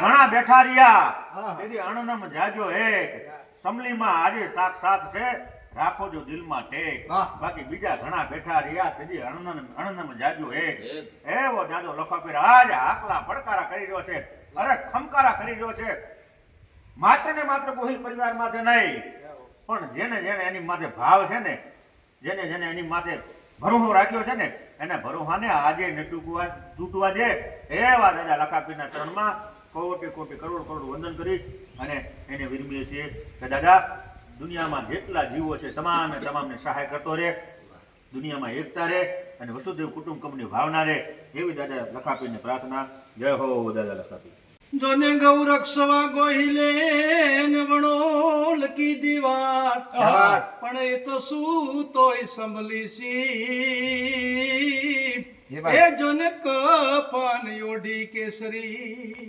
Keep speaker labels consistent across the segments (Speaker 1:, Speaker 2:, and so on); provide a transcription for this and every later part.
Speaker 1: ઘણા બેઠા રહ્યા. તેથી અણનમ જાજો એક. સમલીમાં આજે સાથ છે. રાખો જો દિલમાં ટેક. બાકી બીજા ઘણા બેઠા રહ્યા. તેથી અણનમ અણનમ જાજો એક. એવો જાજો લખાપીર આજે આકલા પડકારા કરી રહ્યો છે. અરે ખમકારા કરી રહ્યો છે. માત્ર ને માત્ર ગોહિલ પરિવાર માથે નહીં. પણ જેને જેને એની માથે ભાવ છે ને જેને જેને એની માથે ભરોસો રાખ્યો છે ને એને ભરોસાને આજે ને તૂટવા દે. એવા દાદા લખાપીરના ચરણમાં કોટી કોટી કરોડ કરોડ વંદન કરી અને એને વિરમીએ છીએ કે દાદા દુનિયામાં જેટલા જીવો છે તમામે તમામને સહાય કરતો રહે દુનિયામાં એકતા રહે અને વસુદેવ કુટુંબકમની ભાવના રહે એવી દાદા લખાપીને પ્રાર્થના. જય હો દાદા લખાપી.
Speaker 2: જોને ગૌરક્ષવા ગોહિલે વણોલ કી દીવાર
Speaker 1: હા.
Speaker 2: પણ એ તો શું તોય સંભલી સી
Speaker 1: એ
Speaker 2: જોને કપન કેસરી.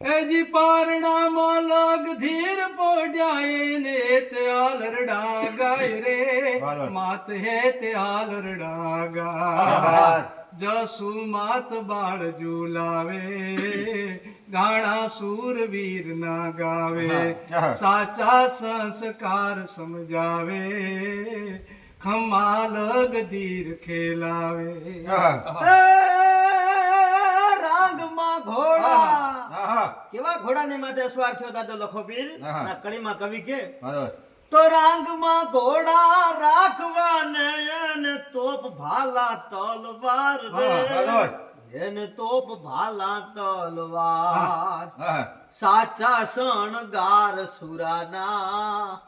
Speaker 2: એજી પારણામાં લગ ધીર પોડ્યાએ ને તે આલરડા ગાય રે. માત હે તે આલરડા ગાય. જસુ માત બાળ ઝુલાવે ગાણા સુરવીર ના ગાવે. સાચા સંસ્કાર સમજાવે. ખમાલગ ધીર ખેલાવે.
Speaker 3: એ ઘોડા. કેવા ઘોડાને માથે સ્વાર થયો દાદો લખો પીર. કડીમાં કવિ કે. તો રાંગમાં ઘોડા રાખવાને એને તોપ ભાલા તલવાર રે. એને તોપ ભાલા તલવાર. સાચા શણગાર સુરાના.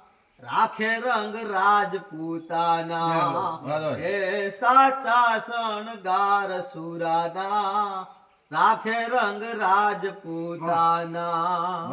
Speaker 3: રાખે રંગ રાજપૂતાના.
Speaker 1: હે
Speaker 3: એ સાચા શણગાર સુરાના. રાખે રંગ રાજપૂતાના.